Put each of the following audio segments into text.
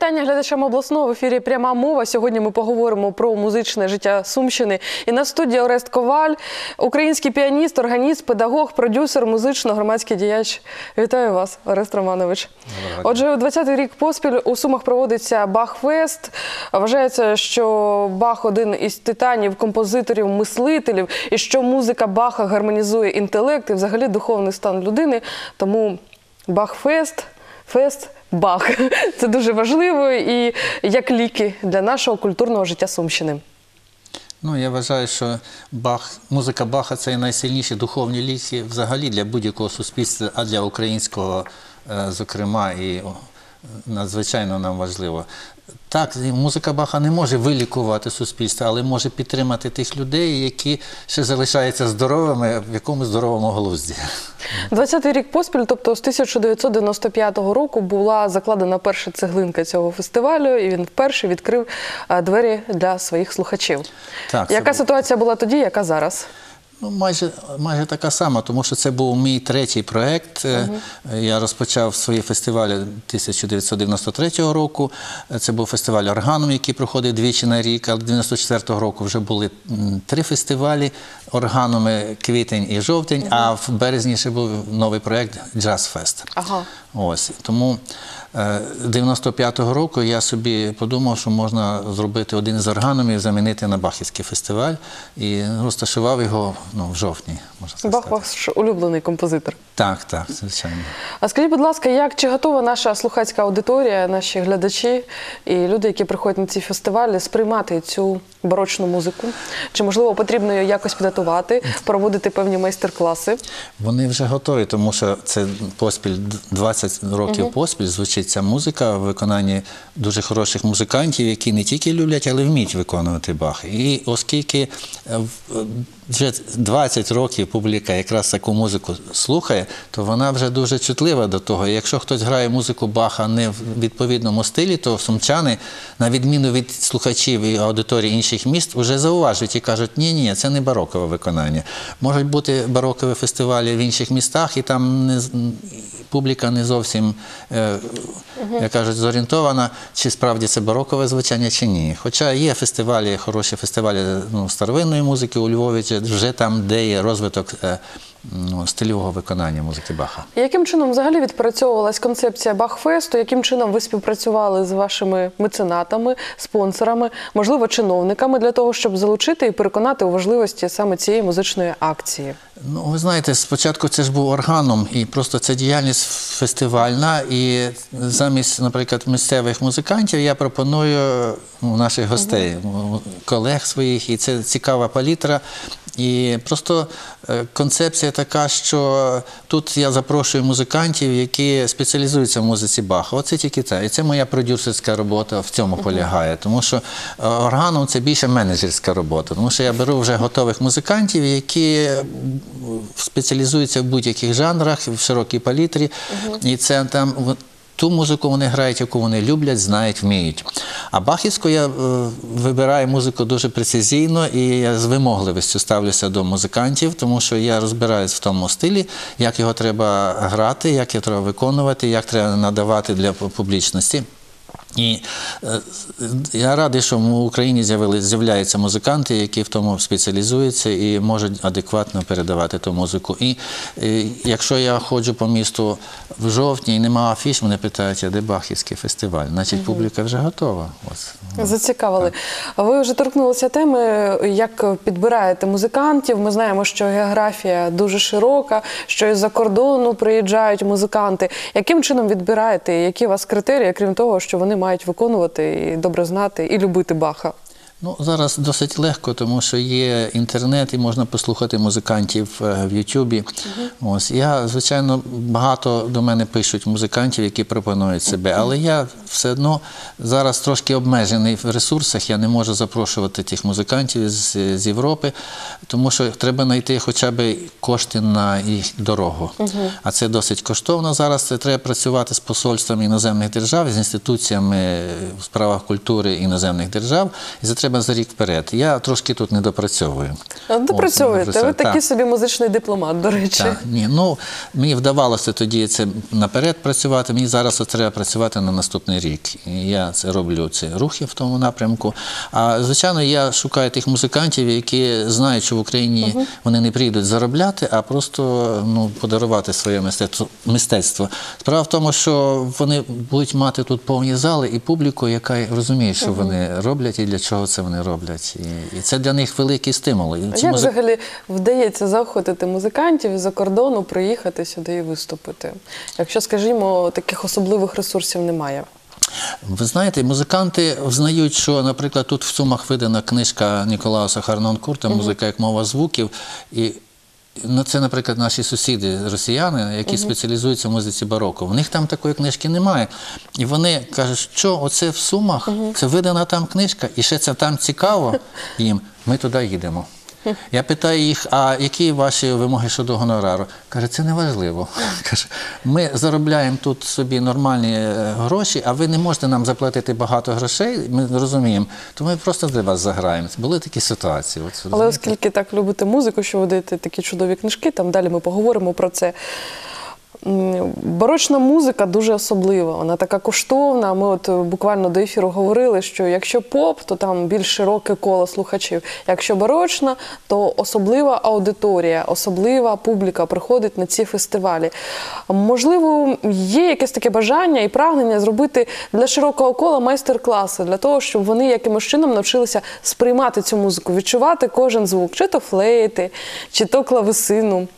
Вітання глядачам обласного в ефірі пряма мова. Сьогодні ми поговоримо про музичне життя Сумщини. І на студії Орест Коваль, український піаніст, органіст, педагог, продюсер, музично-громадський діяч. Вітаю вас, Орест Романович. Отже, у 20-й рік поспіль у Сумах проводиться Бах-фест. Вважається, що Бах один із титанів, композиторів, мислителів, і що музика Баха гармонізує інтелект і взагалі духовний стан людини. Тому Бах-фест, фест. Бах, це дуже важливо і як ліки для нашого культурного життя Сумщини. Ну, я вважаю, що Бах, музика Баха це найсильніші духовні ліки взагалі для будь-якого суспільства, а для українського, е, зокрема, і надзвичайно нам важливо. Так, музика Баха не може вилікувати суспільство, але може підтримати тих людей, які ще залишаються здоровими в якомусь здоровому глузді. 20-й рік поспіль, тобто з 1995 року, була закладена перша цеглинка цього фестивалю, і він вперше відкрив е, двері для своїх слухачів. Так, яка було. ситуація була тоді, яка зараз? Ну, майже, майже така сама, тому що це був мій третій проєкт. Угу. Я розпочав свої фестивалі 1993 року. Е, Це був фестиваль органум, який проходив двічі на рік. Але 94-го року вже були три фестивалі органами квітень і жовтень, а в березні ще був новий проєкт Джаз Фест. Ага. Ось тому е, 95-го року я собі подумав, що можна зробити один з органів, замінити на Бахівський фестиваль і розташував його ну, в жовтні. Можна так Бах сказати. ваш улюблений композитор. Так, так, звичайно. А скажіть, будь ласка, як чи готова наша слухацька аудиторія, наші глядачі і люди, які приходять на ці фестивалі, сприймати цю барочну музику? Чи можливо потрібно її якось підготувати, проводити певні майстер-класи? Вони вже готові, тому що це поспіль 20 років поспіль звучить ця музика в виконанні дуже хороших музикантів, які не тільки люблять, але вміють виконувати Бах. І оскільки е, вже 20 років публіка якраз таку музику слухає, то вона вже дуже чутлива до того. І якщо хтось грає музику Баха не в відповідному стилі, то сумчани, на відміну від слухачів і аудиторії інших міст, вже зауважують і кажуть, ні, ні, це не барокове виконання. Можуть бути барокові фестивалі в інших містах, і там не, публіка не зовсім, е, як кажуть, зорієнтована, чи справді це барокове звучання, чи ні. Хоча є фестивалі, хороші фестивалі ну, старовинної музики у Львові, вже там, де є розвиток е, стильового виконання музики Баха. Яким чином взагалі відпрацьовувалась концепція Бахфесту? Яким чином ви співпрацювали з вашими меценатами, спонсорами, можливо, чиновниками для того, щоб залучити і переконати у важливості саме цієї музичної акції? Ну, ви знаєте, спочатку це ж був органом, і просто це діяльність фестивальна. І замість, наприклад, місцевих музикантів я пропоную ну, наших гостей, колег своїх, і це цікава палітра. І просто е, концепція така, що тут я запрошую музикантів, які спеціалізуються в музиці Баха. Оце тільки це. І це моя продюсерська робота в цьому полягає. Тому що е, органом це більше менеджерська робота. Тому що я беру вже готових музикантів, які спеціалізуються в будь-яких жанрах, в широкій палітрі. І це там. Ту музику вони грають, яку вони люблять, знають, вміють. А бахівську я е, вибираю музику дуже прецизійно і я з вимогливістю ставлюся до музикантів, тому що я розбираюсь в тому стилі, як його треба грати, як його треба виконувати, як треба надавати для публічності. І е, я радий, що в Україні з'являються музиканти, які в тому спеціалізуються і можуть адекватно передавати ту музику. І е, якщо я ходжу по місту в жовтні і нема афіш, мене питають, а де Бахівський фестиваль? Значить, публіка вже готова. Ось. Зацікавили. А Ви вже торкнулися теми, як підбираєте музикантів. Ми знаємо, що географія дуже широка, що із-за кордону приїжджають музиканти. Яким чином відбираєте? Які у вас критерії, крім того, що вони мають виконувати і добре знати і любити Баха? Ну, зараз досить легко, тому що є інтернет і можна послухати музикантів е, в Ютубі. Ось я, звичайно, багато до мене пишуть музикантів, які пропонують себе, але я все одно зараз трошки обмежений в ресурсах. Я не можу запрошувати тих музикантів з, з Європи, тому що треба знайти хоча б кошти на їх дорогу. А це досить коштовно. Зараз це треба працювати з посольствами іноземних держав, з інституціями у справах культури іноземних держав. І це треба за рік вперед. Я трошки тут не допрацьовую. От, Допрацьовуєте. Ви так. такий собі музичний дипломат, до речі. Так, ні, ну мені вдавалося тоді це наперед працювати. Мені зараз треба працювати на наступний рік. Я це роблю ці рухи в тому напрямку. А звичайно, я шукаю тих музикантів, які знають, що в Україні вони не прийдуть заробляти, а просто ну, подарувати своє мистецтво. мистецтво. Справа в тому, що вони будуть мати тут повні зали і публіку, яка розуміє, що вони роблять і для чого це вони роблять. І, і це для них великий стимул. І як музик- взагалі вдається заохотити музикантів із-за кордону приїхати сюди і виступити? Якщо, скажімо, таких особливих ресурсів немає. Ви знаєте, музиканти взнають, що, наприклад, тут в Сумах видана книжка Ніколауса Харнонкурта Музика як мова звуків. І ну, це, наприклад, наші сусіди росіяни, які спеціалізуються в музиці бароко. В них там такої книжки немає. І вони кажуть, що оце в Сумах, це видана там книжка, і ще це там цікаво їм. Ми туди їдемо. Я питаю їх, а які ваші вимоги щодо гонорару? Каже, це не важливо. Каже, ми заробляємо тут собі нормальні е, гроші, а ви не можете нам заплатити багато грошей. Ми розуміємо, то ми просто для вас заграємо. Були такі ситуації. От, Але оскільки так любите музику, що ви даєте такі чудові книжки, там далі ми поговоримо про це. Барочна музика дуже особлива, вона така коштовна. Ми от е, буквально до ефіру говорили, що якщо поп, то там більш широке коло слухачів. Якщо барочна, то особлива аудиторія, особлива публіка приходить на ці фестивалі. Можливо, є якесь таке бажання і прагнення зробити для широкого кола майстер-класи, для того, щоб вони якимось чином навчилися сприймати цю музику, відчувати кожен звук, чи то флейти, чи то клавесину.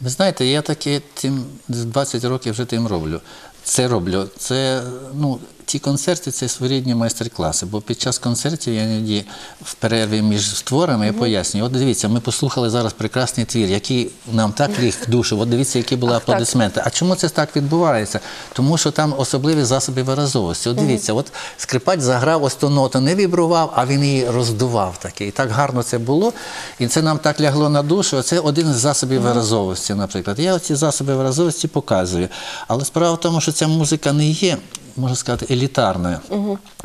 Ви знаєте, я таки тим 20 років вже тим роблю. Це роблю. Це ну, ті концерти це своєрідні майстер-класи. Бо під час концертів я іноді в перерві між творами я пояснюю. От дивіться, ми послухали зараз прекрасний твір, який нам так ліг в душу. От дивіться, які були аплодисменти. А чому це так відбувається? Тому що там особливі засоби виразовості. От дивіться, от скрипач заграв ось ту ноту, не вібрував, а він її роздував таки. І так гарно це було. І це нам так лягло на душу. Це один з засобів виразовості, наприклад. Я ці засоби виразовості показую. Але справа в тому, що ця музика не є. Можна сказати, елітарною,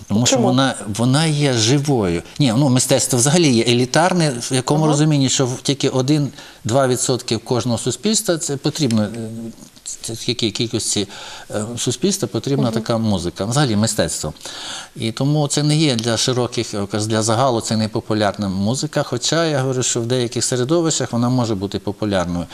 тому що Чому? вона, вона є живою. Ні, ну мистецтво взагалі є елітарне, в якому розумінні, що тільки 1-2% кожного суспільства це потрібно. е, Якій кількості е, суспільства потрібна така музика, взагалі мистецтво. І тому це не є для широких, для загалу це не популярна музика. Хоча я говорю, що в деяких середовищах вона може бути популярною.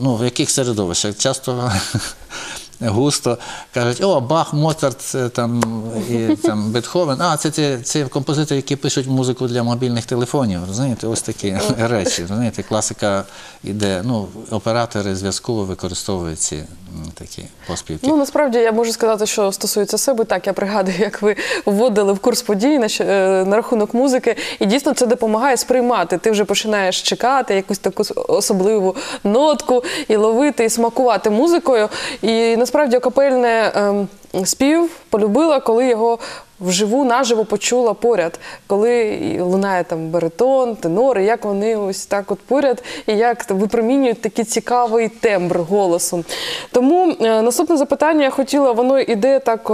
Ну, в яких середовищах? Часто густо кажуть, о, Бах, Моцарт там, і там Бетховен. А, це, це, це композитори, які пишуть музику для мобільних телефонів. Розумієте, ось такі речі. Розумієте, класика йде, Ну, оператори зв'язково використовують ці такі поспівки. Ну насправді я можу сказати, що стосується себе, так я пригадую, як ви вводили в курс подій на, е, на рахунок музики, і дійсно це допомагає сприймати. Ти вже починаєш чекати якусь таку особливу нотку і ловити, і смакувати музикою. І насправді акапельне ем, спів полюбила, коли його. Вживу наживо почула поряд, коли лунає там баритон, тенори, як вони ось так от поряд, і як випромінюють такий цікавий тембр голосу. Тому е, наступне запитання я хотіла, воно йде так.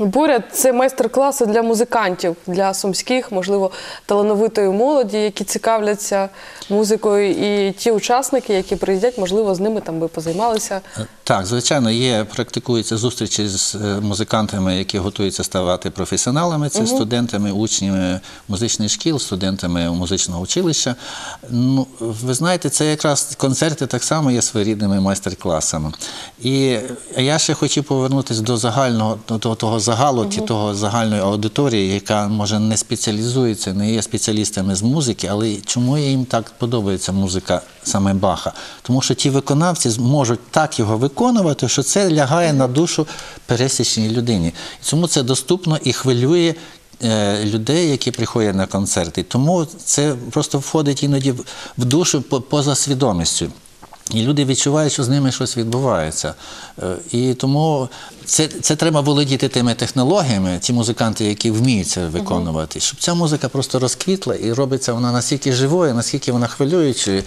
Е, Поряд це майстер-класи для музикантів, для сумських, можливо, талановитої молоді, які цікавляться музикою, і ті учасники, які приїздять, можливо, з ними там би позаймалися. Так, звичайно, є, практикуються зустрічі з е, музикантами, які готуються ставати професіоналами, це студентами, учнями музичних шкіл, студентами музичного училища. Ну, ви знаєте, це якраз концерти так само є своєрідними майстер-класами. І я ще хотів повернутися до загального, до того- того загалу, ті того загальної аудиторії, яка може не спеціалізується, не є спеціалістами з музики, але чому їм так подобається музика саме Баха? Тому що ті виконавці зможуть так його виконувати, що це лягає на душу пересічній людині. І Тому це доступно і хвилює. е, Людей, які приходять на концерти, тому це просто входить іноді в- душу по- поза свідомістю. І люди відчувають, що з ними щось відбувається. Е, І тому це, це треба володіти тими технологіями, ті музиканти, які вміють це виконувати, щоб ця музика просто розквітла і робиться вона настільки живою, наскільки вона хвилюючою,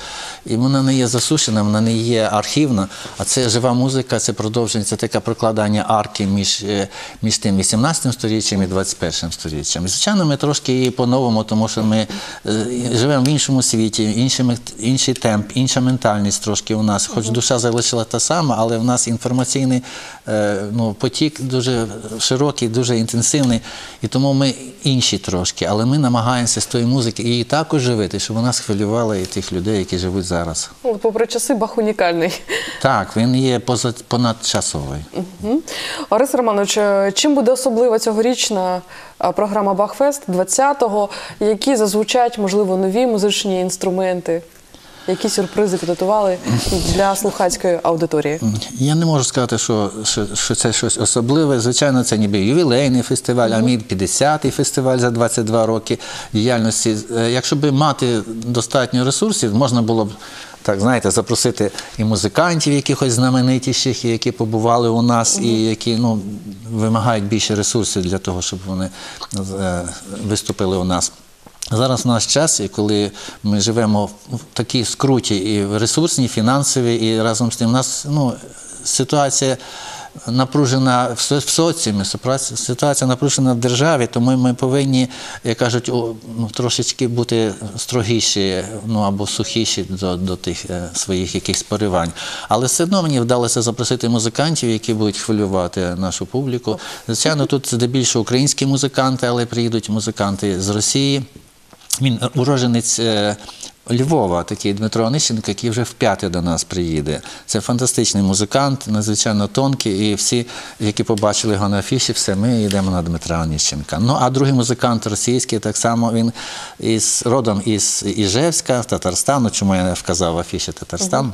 і вона не є засушена, вона не є архівна, а це жива музика, це продовження, це таке прокладання арки між, е, між тим 18 сторіччям і 21 сторіччям. І, звичайно, ми трошки її по-новому, тому що ми е, живемо в іншому світі, інший, інший темп, інша ментальність трошки у нас. Хоч душа залишила та сама, але в нас інформаційний е, ну, потік дуже широкий, дуже інтенсивний, і тому ми інші трошки. Але ми намагаємося з тої музики її так оживити, щоб вона схвилювала і тих людей, які живуть зараз. Ну, попри часи, Бах унікальний. Так, він є поза, понадчасовий. Мгм. Орес Романович, е, чим буде особлива цьогорічна е, програма Бахфест 20-го? Які зазвучать, можливо, нові музичні інструменти? Які сюрпризи підготували для слухацької аудиторії? Я не можу сказати, що, що, що це щось особливе. Звичайно, це ніби ювілейний фестиваль, а мій 50-й фестиваль за 22 роки діяльності. Е, Якщо б мати достатньо ресурсів, можна було б. Так, знаєте, запросити і музикантів, якихось знаменитіших, і які побували у нас, і які ну, вимагають більше ресурсів для того, щоб вони е, виступили у нас. Зараз наш час, і коли ми живемо в такій скруті і ресурсній, фінансовій, і разом з тим у нас ну, ситуація напружена в со- в соціумі, ситуація напружена в державі, тому ми повинні, як кажуть, ну, трошечки бути строгіші ну, або сухіші до, до тих е, своїх якихось поривань. Але все одно мені вдалося запросити музикантів, які будуть хвилювати нашу публіку. Звичайно, тут здебільшого українські музиканти, але приїдуть музиканти з Росії. Він уроженець е, Львова, такий Дмитро Онищенко, який вже вп'яте до нас приїде. Це фантастичний музикант, надзвичайно тонкий, і всі, які побачили його на афіші, все, ми йдемо на Дмитра Онищенка. Ну, а другий музикант російський, так само він із родом із Іжевська, Татарстану, чому я вказав афіші Татарстан.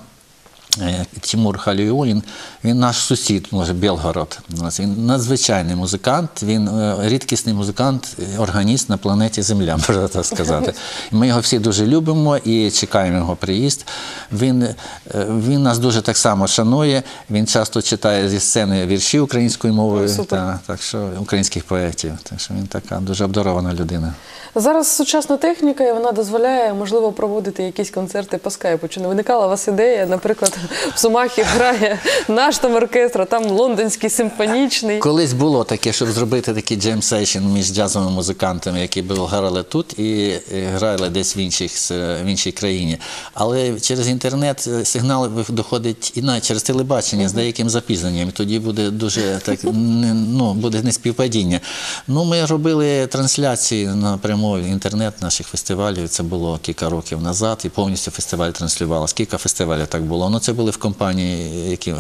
Е, Тимур Халіулін, він наш сусід, може, Білгород. Він надзвичайний музикант, він е, рідкісний музикант, е, органіст на планеті Земля, можна так сказати. Ми його всі дуже любимо і чекаємо його приїзд. Він, він нас дуже так само шанує, він часто читає зі сцени вірші українською мовою, та, так що, українських поетів. Так що він така дуже обдарована людина. Зараз сучасна техніка, і вона дозволяє, можливо, проводити якісь концерти по скайпу. Чи не виникала у вас ідея, наприклад, в Сумахі грає наш там оркестр, а там лондонський симфонічний. Колись було таке, щоб зробити такий джем сейшн між джазовими музикантами, які були грали тут і грали десь в, інших, в іншій країні. Але через інтернет е, сигнал доходить і навіть через телебачення з деяким запізненням. І тоді буде дуже так не- ну, буде неспівпадіння. Ну, ми робили трансляції напряму в інтернет наших фестивалів. Це було кілька років назад, і повністю фестиваль транслювалося. Кілька фестивалів так було. Ну, це були в компанії, які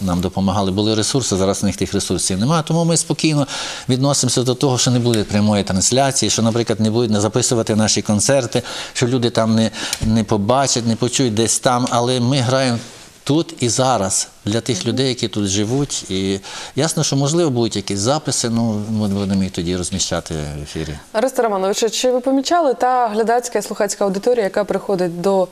нам допомагали, були ресурси, зараз у них тих ресурсів немає. Тому ми спокійно відносимося до того, що не буде прямої трансляції, що, наприклад, не будуть не записувати наші концерти, що люди там не, не побачать, не почують десь там. Але ми граємо тут і зараз для тих людей, які тут живуть. І ясно, що можливо будуть якісь записи, ну ми будемо їх тоді розміщати в ефірі. Арест Романович, чи ви помічали та глядацька і слухацька аудиторія, яка приходить до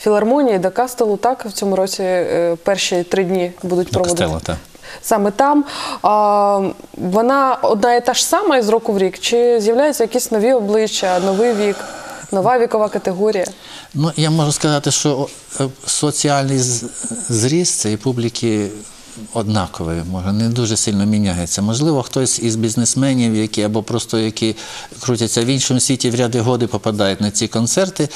філармонії, до кастелу, так в цьому році е, перші три дні будуть проводити? Так. Саме там а, вона одна і та ж сама із року в рік, чи з'являються якісь нові обличчя, новий вік, нова вікова категорія? Ну, я можу сказати, що е, соціальний зріст цієї публіки однаковий, може, не дуже сильно міняється. Можливо, хтось із бізнесменів, які або просто які крутяться в іншому світі в ряди годи, попадають на ці концерти.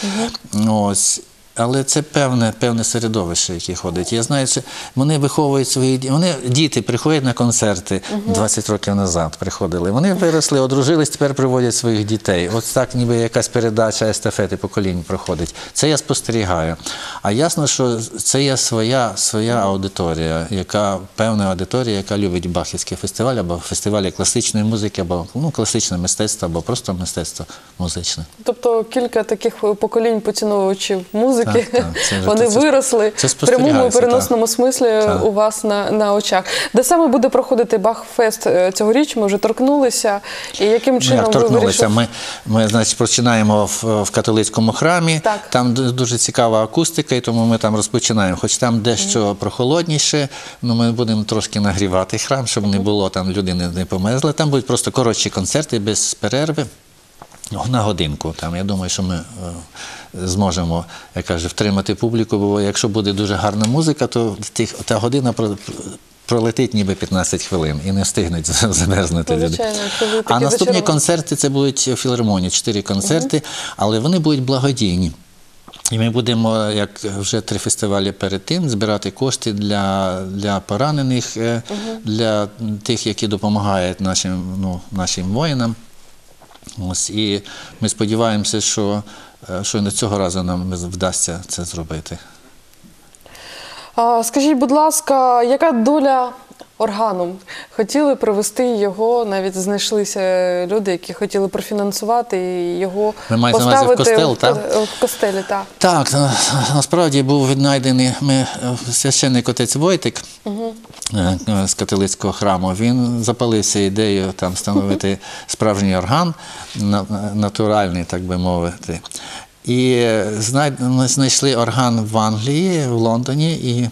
Ось. Але це певне, певне середовище, яке ходить. Я знаю, що вони виховують свої вони діти приходять на концерти 20 років назад. Приходили. Вони виросли, одружились, тепер приводять своїх дітей. От так, ніби якась передача естафети поколінь проходить. Це я спостерігаю. А ясно, що це є своя, своя аудиторія, яка певна аудиторія, яка любить Бахівський фестиваль або фестивалі класичної музики, або ну, класичне мистецтво, або просто мистецтво музичне. Тобто кілька таких поколінь поціновувачів музики музики. так, так. Це вже- Вони це- виросли це в прямому і переносному смислі Так. у вас на, на очах. Де саме буде проходити Бахфест е, цьогоріч? Ми вже торкнулися. І яким Ну, чином як ви вирішили? ми, ми значить, починаємо в, в католицькому храмі. Так. Там дуже цікава акустика, і тому ми там розпочинаємо. Хоч там дещо прохолодніше, ну ми будемо трошки нагрівати храм, щоб не було там людини не померзли. Там будуть просто коротші концерти без перерви. На годинку. Там, я думаю, що ми е, зможемо, як каже, втримати публіку, бо якщо буде дуже гарна музика, то тих, та година про- пролетить ніби 15 хвилин і не встигнуть замерзнути Ну, ви А наступні зачаровані. концерти це будуть у філармонії, чотири концерти, але вони будуть благодійні. І ми будемо, як вже три фестивалі перед тим, збирати кошти для, для поранених, е, для тих, які допомагають нашим, ну, нашим воїнам. Ось, і ми сподіваємося, що, е, що на цього разу нам вдасться це зробити. Скажіть, будь ласка, яка доля органу? Хотіли привести його, навіть знайшлися люди, які хотіли профінансувати і його Ви маєте на увазі в костел, в, так? в костелі. Так. Так, на- насправді був віднайдений ми, е, священник отець Войтик е, з католицького храму. Він запалився ідеєю там встановити справжній орган, на- натуральний, так би мовити. І е, знай- ми знайшли орган в Англії, в Лондоні, і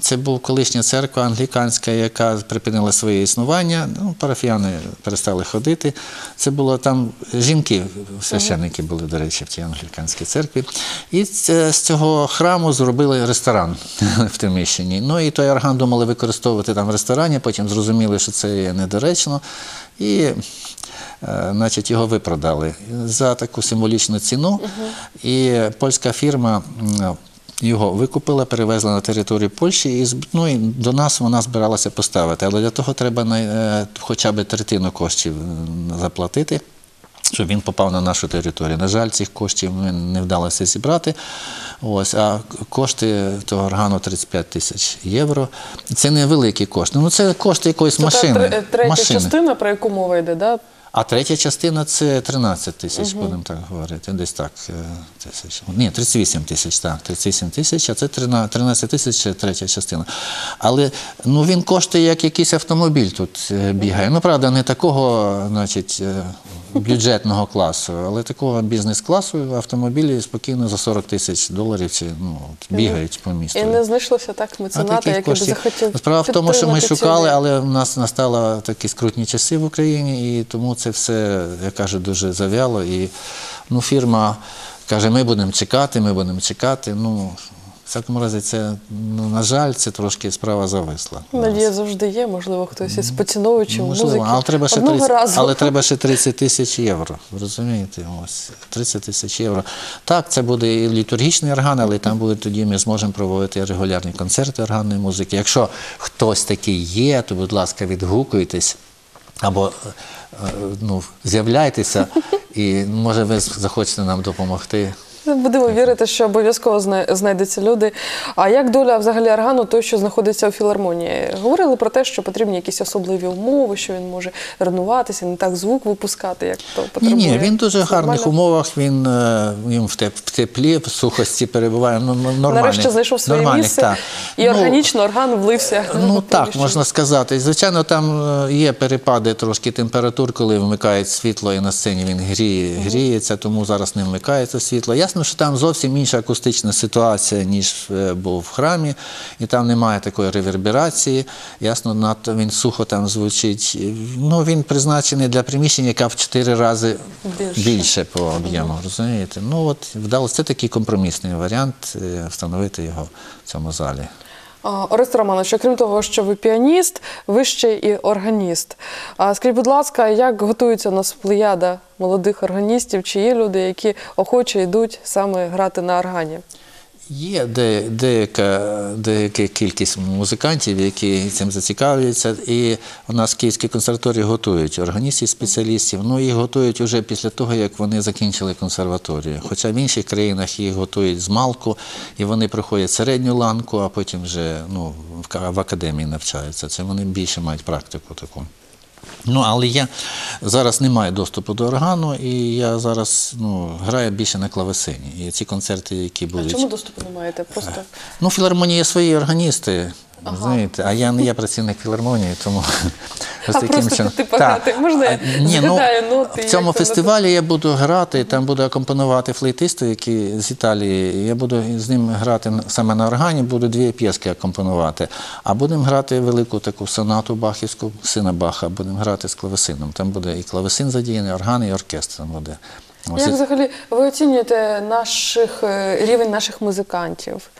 це була колишня церква англіканська, яка припинила своє існування. Ну, парафіяни перестали ходити. Це було там жінки, священники були, до речі, в тій англіканській церкві. І це- з цього храму зробили ресторан в приміщенні. Ну і той орган думали використовувати там в ресторані, потім зрозуміли, що це є недоречно. І Е, значить, його випродали за таку символічну ціну. І польська фірма його викупила, перевезла на територію Польщі, і, ну, і до нас вона збиралася поставити. Але для того треба най- е, хоча б третину коштів заплатити. Щоб він попав на нашу територію. На жаль, цих коштів ми не вдалося зібрати. Ось, а кошти того органу 35 тисяч євро. Це не великі кошти. Ну, це кошти якоїсь Це машини. тре- третя машини. частина, про яку мова йде, да? А третя частина це 13 тисяч, будемо так говорити. Десь так е, тисяч. Ні, 38 тисяч, так, 38 тисяч, а це 13 13 тисяч третя частина. Але ну, він коштує як якийсь автомобіль тут е, бігає. Ну, правда, не такого, значить, е, бюджетного класу, але такого бізнес-класу автомобілі спокійно за 40 тисяч доларів ці, ну, от, бігають по місту. І не знайшлося так мецената, який б коштів- захотів. Справа в тому, що ми шукали, але в нас настали такі скрутні часи в Україні, і тому це все, я кажу, дуже зав'яло. І ну, фірма каже, ми будемо чекати, ми будемо чекати. Ну, всякому разі, це, ну, на жаль, це трошки справа зависла. Надія завжди є, можливо, хтось із поціновувачів Можливо, музики. але треба, ще Одного 30, разу. але треба ще 30 тисяч євро. Розумієте? Ось 30 тисяч євро. Так, це буде і літургічний орган, але там буде тоді ми зможемо проводити регулярні концерти органної музики. Якщо хтось такий є, то, будь ласка, відгукуйтесь або е, ну, з'являйтеся, і може ви захочете нам допомогти. Будемо вірити, що обов'язково знайдуться люди. А як доля взагалі органу, той, що знаходиться у філармонії? Говорили про те, що потрібні якісь особливі умови, що він може ренуватися, не так звук випускати, як то Ні, потребує. ні, він в дуже Це гарних умовах, він, е, він в теплі, в сухості перебуває. Ну, ну, нормальний, Нарешті знайшов своє місце, так. і Ну, органічно орган влився. Ну так, можна сказати. Звичайно, там е, є перепади трошки температур, коли вмикають світло, і на сцені він гріє, гріється, тому зараз не вмикається світло. Ясно, що там зовсім інша акустична ситуація, ніж е, був в храмі, і там немає такої реверберації. Ясно, надто він сухо там звучить. Ну, він призначений для приміщення, яка в чотири рази Більше. більше по об'єму. Розумієте? Ну от вдалося це такий компромісний варіант е, встановити його в цьому залі. А, Орест Романович, окрім того, що ви піаніст, ви ще і органіст. Скажіть, будь ласка, як готується у нас плеяда молодих органістів? Чи є люди, які охоче йдуть саме грати на органі? Є де, деяка, деяка кількість музикантів, які цим зацікавлюються, і у нас в Київській консерваторії готують органістів, спеціалістів. Ну їх готують вже після того, як вони закінчили консерваторію. Хоча в інших країнах їх готують з малку, і вони проходять середню ланку, а потім вже ну, в академії навчаються. Це вони більше мають практику таку. Ну, але я зараз не маю доступу до органу, і я зараз ну, граю більше на клавесині. І ці концерти, які А чому доступу не маєте? Просто Ну, філармонія філармонії свої органісти, знаєте, а я не є працівник філармонії, тому А просто піти пограти? Можна я ні, ну, ноти, В цьому фестивалі я буду грати, там буду акомпонувати флейтисту, який з Італії. Я буду з ним грати саме на органі, буду дві п'єски акомпонувати. А будемо грати велику таку сонату бахівську, сина Баха, будемо грати з клавесином. Там буде і клавесин задіяний, орган, і оркестр там буде. Ось. Як взагалі ви оцінюєте наших е, рівень наших музикантів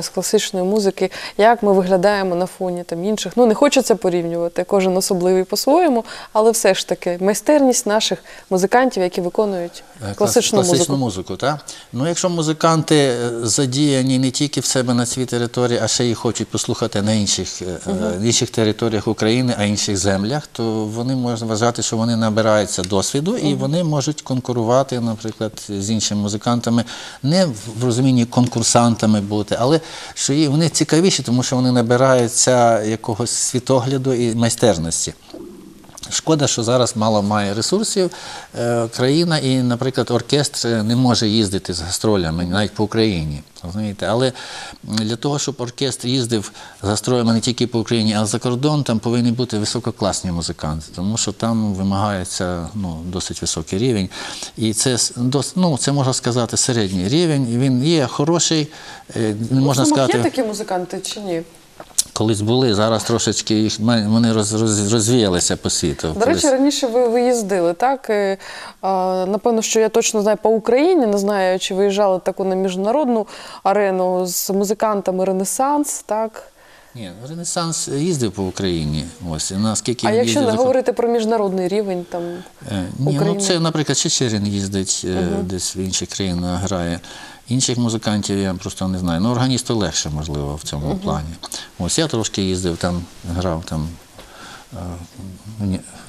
з класичної музики? Як ми виглядаємо на фоні там інших? Ну не хочеться порівнювати, кожен особливий по-своєму, але все ж таки майстерність наших музикантів, які виконують Е, класичну, класичну музику. музику, так? Ну, якщо музиканти е, задіяні не тільки в себе на цій території, а ще й хочуть послухати на інших, е, е, інших територіях України, а інших землях, то вони можна вважати, що вони набираються досвіду і вони можуть конкурувати, наприклад, з іншими музикантами, не в розумінні конкурсантами бути, але що і вони цікавіші, тому що вони набираються якогось світогляду і майстерності. Шкода, що зараз мало має ресурсів е, країна, і, наприклад, оркестр не може їздити з гастролями навіть по Україні. Розумієте? Але для того, щоб оркестр їздив з гастролями не тільки по Україні, а за кордон, там повинні бути висококласні музиканти, тому що там вимагається ну, досить високий рівень. І це ну, це можна сказати середній рівень. Він є хороший, е, не можна сказати. є такі музиканти чи ні? Колись були, зараз трошечки їх вони роз, роз, розвіялися по світу. До речі, раніше ви виїздили, так? А, Напевно, що я точно знаю по Україні, не знаю, чи виїжджали таку на міжнародну арену з музикантами Ренесанс, так? Ні, Ренесанс їздив по Україні. Ось, наскільки А якщо їздив не говорити про міжнародний рівень, там Е, Ні, Україна? ну це, наприклад, Чечерін їздить е, десь в інших країнах грає. Інших музикантів я просто не знаю. Ну, органісту легше, можливо, в цьому плані. Ось я трошки їздив, там грав там. е,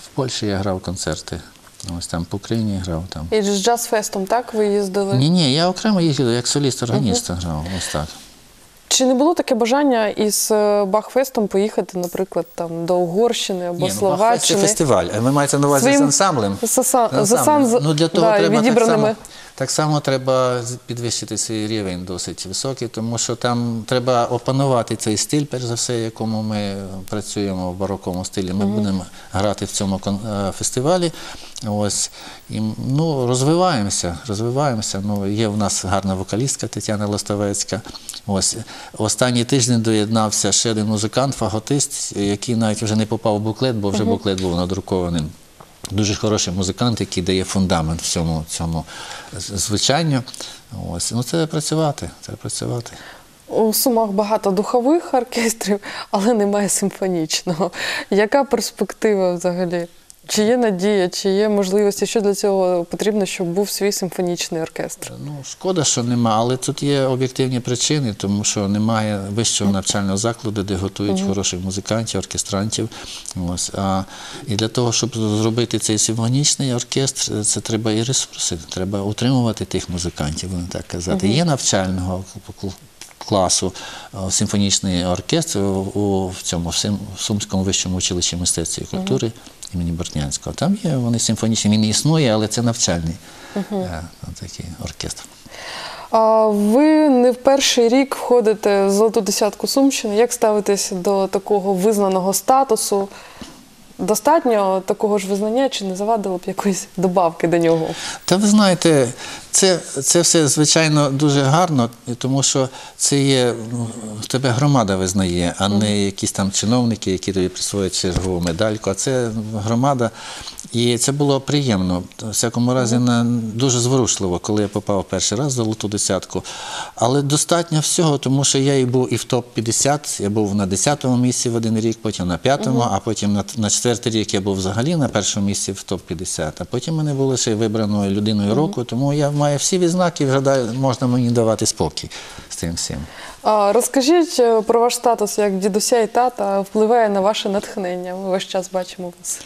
В Польщі я грав концерти. Ось там по Україні грав там. і з джаз-фестом, так, ви їздили? Ні, ні, я окремо їздив, як соліст органіста грав. Ось так. Чи не було таке бажання із е, Бахфестом поїхати, наприклад, там до Угорщини або Ні, ну, Бахфест Це фестиваль. А ви маєте на увазі Своїм з ансамблем? з аса- З з ансамблем. Ну, для того да, треба так само, так само треба підвищити свій рівень досить високий, тому що там треба опанувати цей стиль, перш за все, якому ми працюємо в бароковому стилі. Ми будемо грати в цьому е, фестивалі. Ось і ну, розвиваємося, розвиваємося. Ну, є в нас гарна вокалістка Тетяна Лостовецька. Ось останній тиждень доєднався ще один музикант, фаготист, який навіть вже не попав в буклет, бо вже буклет був надрукований. Дуже хороший музикант, який дає фундамент всьому цьому звичайню. Ось ну це працювати. Це працювати. У Сумах багато духових оркестрів, але немає симфонічного. Яка перспектива взагалі? Чи є надія, чи є можливості, що для цього потрібно, щоб був свій симфонічний оркестр? Ну шкода, що нема, але тут є об'єктивні причини, тому що немає вищого навчального закладу, де готують хороших музикантів, оркестрантів. Ось а і для того, щоб зробити цей симфонічний оркестр, це треба і ресурси. Треба утримувати тих музикантів, будемо так казати. Є навчального класу симфонічний оркестр у в цьому в в Сумському вищому училищі мистецтва і культури імені Бортнянського. Там є вони симфонічні, він існує, але це навчальний е, такий оркестр. А ви не в перший рік входите в золоту десятку Сумщини. Як ставитесь до такого визнаного статусу? Достатньо такого ж визнання, чи не завадило б якоїсь добавки до нього? Та ви знаєте, це, це все звичайно дуже гарно, тому що це є ну, тебе громада визнає, а не якісь там чиновники, які тобі присвоюють чергову медальку. А це громада. І це було приємно. В всякому разі, на, дуже зворушливо, коли я попав перший раз в золоту десятку. Але достатньо всього, тому що я і був і в топ-50, я був на 10-му місці в один рік, потім на 5-му, а потім на, на четвертий рік я був взагалі на першому місці в топ-50. А потім мене було ще й вибраною людиною року, тому я маю всі відзнаки Вгадаю, можна мені давати спокій з тим всім. А, розкажіть е, про ваш статус як дідуся і тата впливає на ваше натхнення. Ми весь час бачимо вас.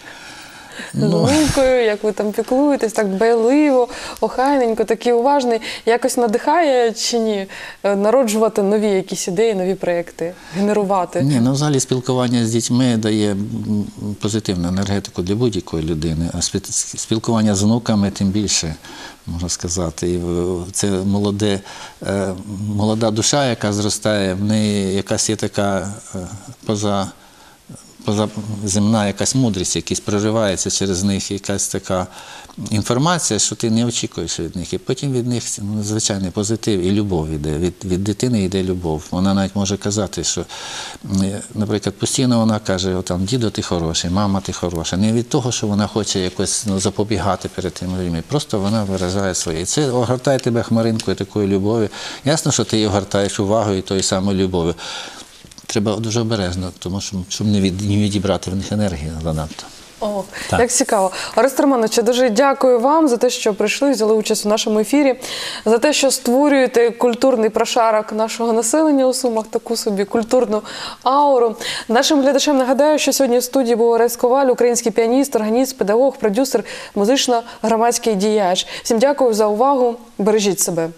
З лункою, як ви там піклуєтесь, так дбайливо, охайненько, такий уважний. Якось надихає чи ні? е, Народжувати нові якісь ідеї, нові проекти, генерувати. Ні, ну взагалі спілкування з дітьми дає позитивну енергетику для будь-якої людини, а спілкування з онуками тим більше, можна сказати. І це молоде, е, молода душа, яка зростає, в неї якась є така е, поза. Позаземна якась мудрість, якась проривається через них, якась така інформація, що ти не очікуєш від них. І потім від них ну, надзвичайний позитив і любов іде. Від, від дитини йде любов. Вона навіть може казати, що, наприклад, постійно вона каже: там, дідо, ти хороший, мама, ти хороша. Не від того, що вона хоче якось ну, запобігати перед тими людьми. Просто вона виражає своє. І це огортає тебе хмаринкою такої любові. Ясно, що ти її огортаєш увагою тої самої любові. Треба дуже обережно, тому що щоб не, від, не відібрати в них енергію занадто. О, Так. як цікаво. Орест Романович, дуже дякую вам за те, що прийшли, взяли участь у нашому ефірі, за те, що створюєте культурний прошарок нашого населення у Сумах, таку собі культурну ауру. Нашим глядачам нагадаю, що сьогодні в студії був Орест Коваль, український піаніст, органіст, педагог, продюсер, музично-громадський діяч. Всім дякую за увагу. Бережіть себе.